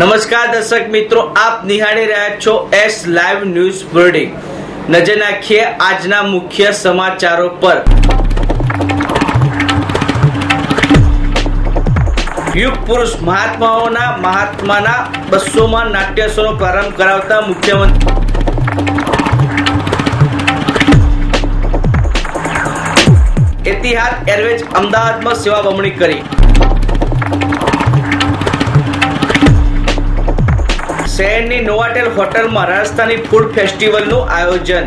નમસ્કાર દર્શક મિત્રો, આપ નિહાળી રહ્યા છો એસ લાઈવ ન્યૂઝ બુલેટિન નજર નાખીએ આજના મુખ્ય સમાચારો પર. યુગ પુરુષ મહાત્માઓના, મહાત્માના બસોમાં નાટ્ય શોનો પ્રારંભ કરાવતા મુખ્યમંત્રી એતિહાદ એરવેજ અમદાવાદમાં સેવા બમણી કરી. શહેરની નોવાટેલ હોટલમાં રાજસ્થાની ફૂડ ફેસ્ટિવલનું આયોજન.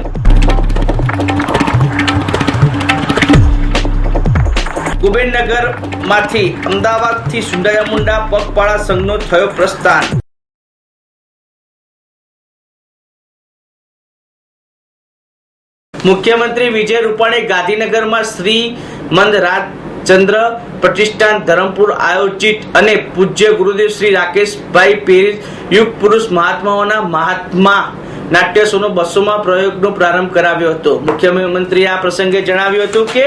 કુબેરનગરમાંથી અમદાવાદથી સુંડાયા મુંડા, પગપાળા સંઘનો થયો પ્રસ્થાન. મુખ્યમંત્રી વિજય રૂપાણી ગાંધીનગરમાં શ્રી મંદ રાજચંદ્ર પ્રતિષ્ઠાન ધરમપુર આયોજિત અને પૂજ્ય ગુરુદેવ શ્રી રાકેશભાઈ પેરિસ યુગ પુરુષ મહાત્માઓના મહાત્મા નાટ્ય સોનો બસોમાં પ્રયોગનો પ્રારંભ કરાવ્યો હતો. મુખ્યમંત્રીએ આ પ્રસંગે જણાવ્યું હતું કે,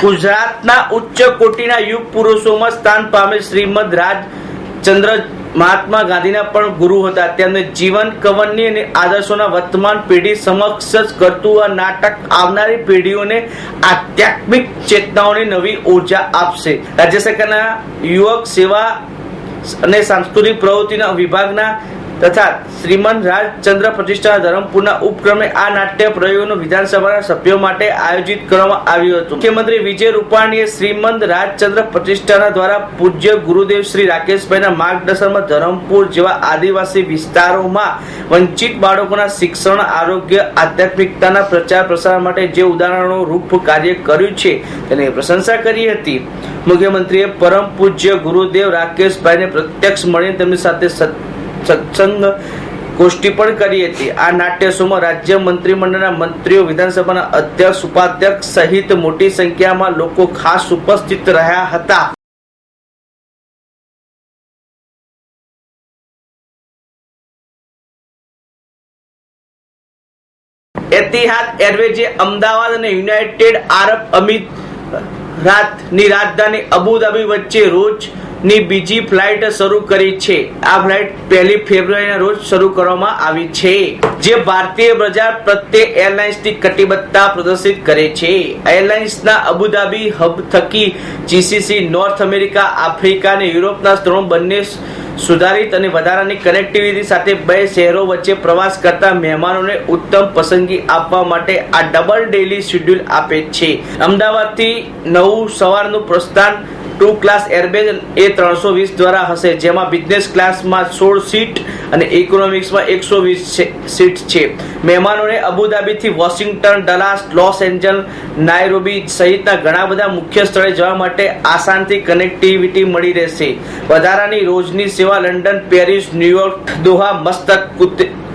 ગુજરાતના ઉચ્ચ કોટીના યુગ પુરુષોમાં સ્થાન પામેલ શ્રીમદ રાજચંદ્ર મહાત્મા ગાંધીના પણ ગુરુ હતા. તેમને જીવન કવનની અને આદર્શોના વર્તમાન પેઢી સમક્ષ જ કરતું આ નાટક આવનારી પેઢીઓને આધ્યાત્મિક ચેતનાઓની નવી ઊર્જા આપશે. રાજ્ય સરકારના યુવક સેવા અને સાંસ્કૃતિક પ્રવૃત્તિના વિભાગના તથા શ્રીમંત રાજચંદ્ર પ્રતિષ્ઠા ધરમપુરના ઉપક્રમે આ નાટ્ય પ્રયોગનું વિધાનસભાના સભ્યો માટે આયોજિત કરવામાં આવ્યું હતું. મુખ્યમંત્રી વિજય રૂપાણીએ શ્રીમંત રાજચંદ્ર પ્રતિષ્ઠાના દ્વારા પૂજ્ય ગુરુદેવ શ્રી રાકેશભાઈના માર્ગદર્શનમાં ધરમપુર જેવા આદિવાસી વિસ્તારોમાં વંચિત બાળકોના શિક્ષણ, આરોગ્ય, આધ્યાત્મિકતાના પ્રચાર પ્રસાર માટે જે ઉદાહરણો, રૂપ કાર્ય કર્યું છે તેની પ્રશંસા કરી હતી. મુખ્યમંત્રીએ પરમ પૂજ્ય ગુરુદેવ રાકેશભાઈને પ્રત્યક્ષ મળીને તેમની સાથે સત્સંગ ગોષ્ઠી પણ કરી હતી. આ નાટ્ય શોમાં રાજ્ય મંત્રીમંડળના મંત્રીઓ, વિધાનસભાના અધ્યક્ષ, ઉપાધ્યક્ષ સહિત મોટી સંખ્યામાં લોકો ખાસ ઉપસ્થિત રહ્યા હતા. એતિહાદ એરવેજે અમદાવાદ અને યુનાઇટેડ આરબ અમીરાતની રાજધાની અબુધાબી વચ્ચે રોજ ની બીજી ફ્લાઇટ શરૂ કરી છે. આ ફ્લાઇટ પહેલી ફેબ્રુઆરીના રોજ શરૂ કરવામાં આવી છે, જે ભારતીય બજાર પ્રત્યે એરલાઇન્સની કટિબદ્ધતા પ્રદર્શિત કરે છે. એરલાઇન્સના અબુધાબી હબ થકી જીસીસી નોર્થ અમેરિકા, આફ્રિકા અને યુરોપના સ્થળો બંને સુધારિત અને વધારાની કનેક્ટિવિટી સાથે બે શહેરો વચ્ચે પ્રવાસ કરતા મહેમાનોને ઉત્તમ પસંદગી આપવા માટે આ ડબલ ડેલી શેડ્યુલ આપે છે. અમદાવાદથી નવું સવારનું પ્રસ્થાન ટુ ક્લાસ એરબેગ એ ત્રણસો વીસ દ્વારા હશે જેમાં બિઝનેસ ક્લાસમાં સોળ સીટ અને ઇકોનોમિક્સમાં એકસો વીસ સીટ છે. મહેમાનોને અબુધાબીથી Washington, Dallas, Los Angeles, Nairobi સહિતના ઘણા બધા મુખ્ય સ્થળે જવા માટે આસાનથી કનેક્ટિવિટી મળી રહેશે. વધારાની રોજની સેવા લંડન, પેરિસ, ન્યુયોર્ક, દોહા, મસ્તક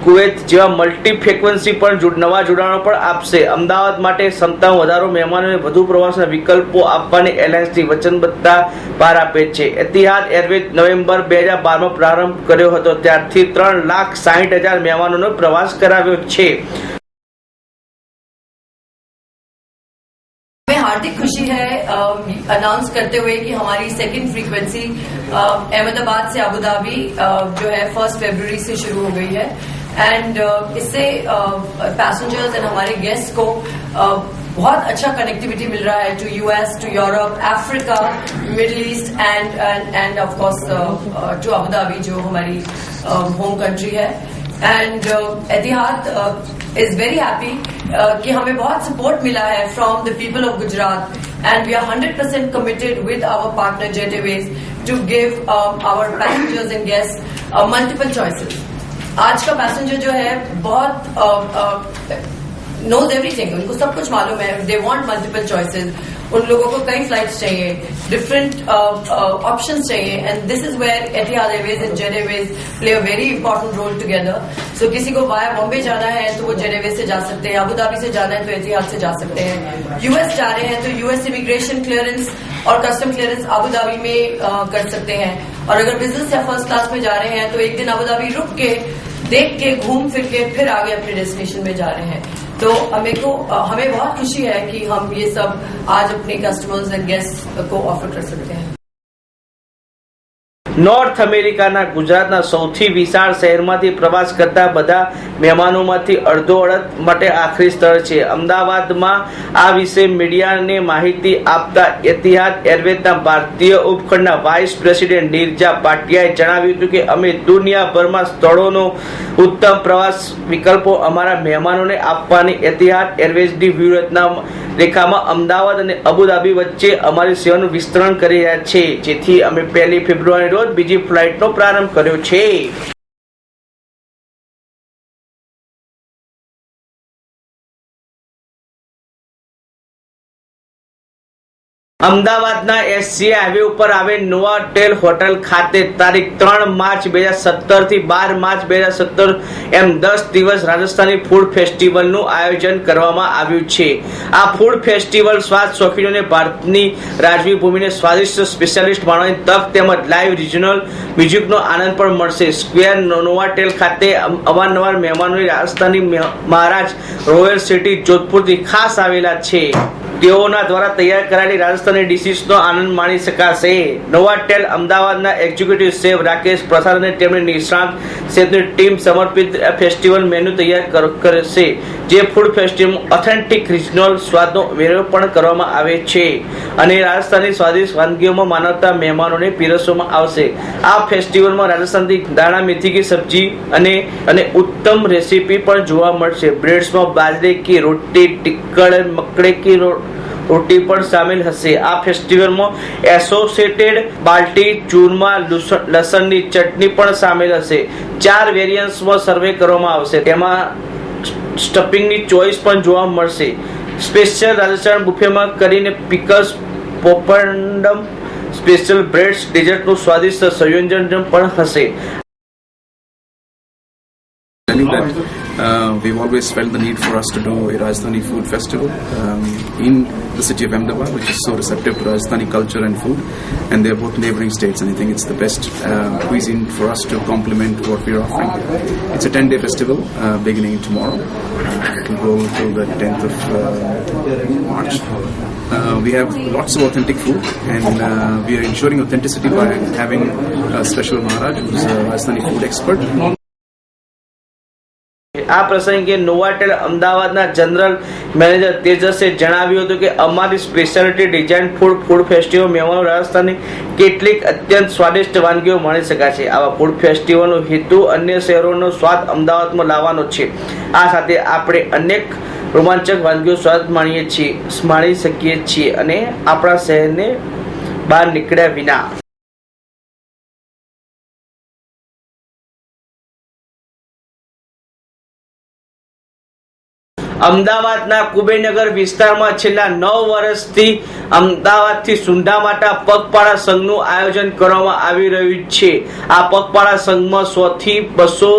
કુવૈત જેવા મલ્ટી ફ્રિકવન્સી પણ નવા જોડાણો પણ આપશે. અમદાવાદ માટે ક્ષમતા વધારો મહેમાનોને વધુ પ્રવાસના વિકલ્પો આપવાની એરલાઇન્સની વચનબદ્ધતા પાર આપે છે. એતિહાદ એરવેઝ નવેમ્બર બે હજાર બારમાં પ્રારંભ કર્યો હતો. ત્યારથી ત્રણ લાખ સાહીઠ હજાર મહેમાનોનો પ્રવાસ કરાવ્યો છે हमें हार्दिक खुशी है अनाउंस करते हुए कि हमारी सेकंड फ्रीक्वेंसी अहमदाबाद से अबू धाबी अ, जो है फर्स्ट फरवरी से शुरू हो गई है एंड इससे पैसेंजर्स एंड हमारे गेस्ट को अ, बहुत अच्छा कनेक्टिविटी मिल रहा है to US to Europe Africa Middle East and and of course to Abu Dhabi जो हमारी होम कंट्री है and Etihad is very happy कि हमें बहुत सपोर्ट मिला है from the people of Gujarat and we are hundred percent committed with our partner Jet Airways to give our passengers and guest multiple choices आज का passenger जो है बहुत नोज़ एवरीथिंग उनको सब कुछ मालूम है. दे वांट मल्टीपल चॉइसेस उन लोगों को कई फ्लाइट्स चाहिए. डिफरेंट ऑप्शन चाहिए. And this is where Etihad Airways and Jet Airways play a very important role together so किसी को वाया बॉम्बे जाना है तो वो जेट एयरवेज से जा सकते हैं. अबू धाबी से जाना है तो एतिहाद से जा सकते हैं. यूएस जा रहे हैं तो यूएस इमिग्रेशन क्लियरेंस और कस्टम क्लियरेंस अबू धाबी में अ, कर सकते हैं. और अगर बिज़नेस या फ़र्स्ट क्लास में जा रहे हैं तो एक दिन अबू धाबी रुक के देख के घूम फिर के फिर आगे अपने डेस्टिनेशन में जा रहे हैं. तो हमें को हमें बहुत खुशी है कि हम ये सब आज अपने कस्टमर्स एंड गेस्ट को ऑफर कर सकते हैं નોર્થ અમેરિકાના ગુજરાતના સૌથી વિશાળ શહેરમાંથી પ્રવાસ કરતા બધા મહેમાનોમાંથી અડધો અડધ માટે આખરી સ્થળ છે. અમદાવાદમાં આ વિશે મીડિયાને માહિતી આપતા એતિહાદ એરવેઝના ભારતીય ઉપખંડના વાઇસ પ્રેસિડેન્ટ નીરજા પાટિયાએ જણાવ્યું હતું કે, અમે દુનિયાભરમાં સ્થળોનો ઉત્તમ પ્રવાસ વિકલ્પો અમારા મહેમાનોને આપવાની એતિહાદ એરવેઝની વ્યૂહરચના રેખામાં અમદાવાદ અને અબુધાબી વચ્ચે અમારી સેવાનું વિસ્તરણ કરી રહ્યા છે. જેથી અમે પહેલી ફેબ્રુઆરી રોજ બીજી ફ્લાઇટનો પ્રારંભ કર્યો છે. અમદાવાદના એસસી હાઈવે ઉપર આવેલ નોવાટેલ હોટેલ ખાતે તારીખ ત્રણ માર્ચ બે હજાર સત્તરથી બાર માર્ચ બે હજાર સત્તર એમ દસ દિવસ રાજસ્થાની ફૂડ ફેસ્ટિવલનું આયોજન કરવામાં આવ્યું છે. આ ફૂડ ફેસ્ટિવલ સ્વાદ શોખીનોને ભારતની રાજવી ભૂમિને સ્વાદિષ્ટ સ્પેશિયાલિસ્ટ માણવાની તક તેમજ લાઈવ રિજનલ મ્યુઝિકનો આનંદ પણ મળશે. સ્ક્વેર નોવાટેલ ખાતે અવારનવાર મહેમાનોની રાજસ્થાની મહારાજ રોયલ સિટી જોધપુરથી ખાસ આવેલા છે. તેઓના દ્વારા તૈયાર કરાયેલી રાજસ્થાની ડિશિસનો આનંદ માણી શકાશે. નોવાટેલ અમદાવાદના એક્ઝિક્યુટિવ શેફ રાકેશ પ્રસાદ અને તેમની નિષ્ણાંત શેફની ટીમ સમર્પિત ફેસ્ટિવલ મેનુ તૈયાર કર- કરશે, જે ફૂડ ફેસ્ટિવલ ઓથેન્ટિક રિજનલ સ્વાદનો વેરો પણ કરવામાં આવે છે. અને રાજસ્થાની સ્વાદિષ્ટ વાનગીઓમાં માનવતા મહેમાનોને પીરસવામાં આવશે. આ ફેસ્ટિવલમાં રાજસ્થાનથી દાણા મેથી કી સબ્જી અને અને ઉત્તમ રેસીપી પણ જોવા મળશે. બ્રેડ્સમાં બાજરી કી રોટી, ટિક્કડ મકડે કી રોટી પણ સામેલ હશે. આ ફેસ્ટિવલમાં એસોસિએટેડ બાલ્ટી, ચૂરમા લૂસ- લસણની ચટણી પણ સામેલ હશે. ચાર વેરિયન્ટ્સમાં સર્વે કરવામાં આવશે. તેમાં સ્ટફિંગની ચોઇસ પણ જોવા મળશે. સ્પેશિયલ રાજસ્થાન બુફેમાં કરીને પિકલ્સ પોપન્ડમ સ્પેશિયલ બ્રેડ્સ, ડેઝર્ટનું સ્વાદિષ્ટ સંયોજન પણ હશે. Uh, we've always felt the need for us to do a Rajasthani food festival um, in the city of Ahmedabad, which is so receptive to Rajasthani culture and food, and they're both neighboring states, and I think it's the best uh, cuisine for us to complement what we're offering. It's a 10-day festival uh, beginning tomorrow. It will go till the 10th of uh, March. Uh, we have lots of authentic food, and uh, we are ensuring authenticity by having a special Maharaj, who's a Rajasthani food expert. આ પ્રસંગે નોવાટેલ અમદાવાદના general manager તેજસે જણાવ્યું હતું કે અમારી speciality design food food festival મહેમાનો રાજસ્થાનની કેટલીક અત્યંત સ્વાદિષ્ટ વાનગીઓ મળી શકાશે આવા ફૂડ ફેસ્ટિવલનો હેતુ અન્ય શહેરોનો સ્વાદ અમદાવાદમાં લાવવાનો છે. આ સાથે આપણે અનેક રોમાંચક વાનગીઓ સ્વાદ માણીએ છીએ, માણી શકીએ છીએ અને આપણા શહેરને બહાર નીકળ્યા વિના. અમદાવાદના કુબેનગર વિસ્તારમાં છેલ્લા નવ વર્ષથી અમદાવાદથી સુંઢામાટા પગપાળા સંઘનું આયોજન કરવામાં આવી રહ્યું છે. આ પગપાળા સંઘમાં સો થી બસો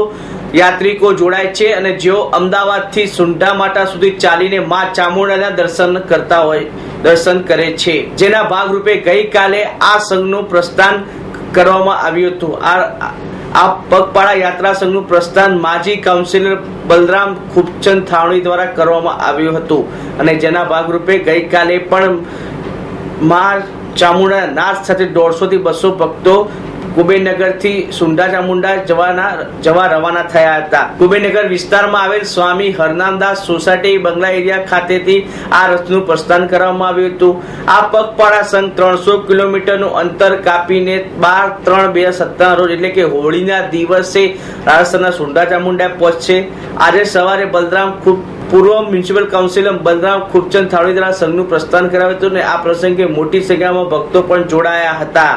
યાત્રિકો જોડાય છે અને જેઓ અમદાવાદથી સુંઢામાટા સુધી ચાલીને મા ચામુંડાના દર્શન કરતા હોય, દર્શન કરે છે. જેના ભાગરૂપે ગઈકાલે આ સંઘનું પ્રસ્થાન કરવામાં આવ્યું હતું. આ આ પગપાળા યાત્રા સંઘનું પ્રસ્થાન માજી કાઉન્સિલર બલરામ ખૂબચંદ થાવણી દ્વારા કરવામાં આવ્યું હતું. અને જેના ભાગરૂપે ગઈકાલે પણ મા ચામુંડા નાથ સાથે દોઢસો થી બસો ભક્તો કુબેરનગરથી સુંડા ચામુંડા જવાના જવા રવાના થયા હતા. કુબેરનગર વિસ્તારમાં આવેલ સ્વામી હરનામદાસ સોસાયટી બંગલા એરિયા ખાતેથી આ રથનું પ્રસ્થાન કરવામાં આવ્યું હતું. આ પગપાળા સંઘ ત્રણસો કિલોમીટરનું અંતર કાપીને બાર ત્રણ બે સત્તર રોજ એટલે કે હોળીના દિવસે રાજસ્થાનના સુંડા ચામુંડા પહોંચશે. આજે સવારે બલરામ ખૂબ પૂર્વ મ્યુનિસિપલ કાઉન્સિલર બલરામ ખૂબચંદ થાવડી દ્વારા સંઘનું પ્રસ્થાન કરાવ્યું હતું અને આ પ્રસંગે મોટી સંખ્યામાં ભક્તો પણ જોડાયા હતા.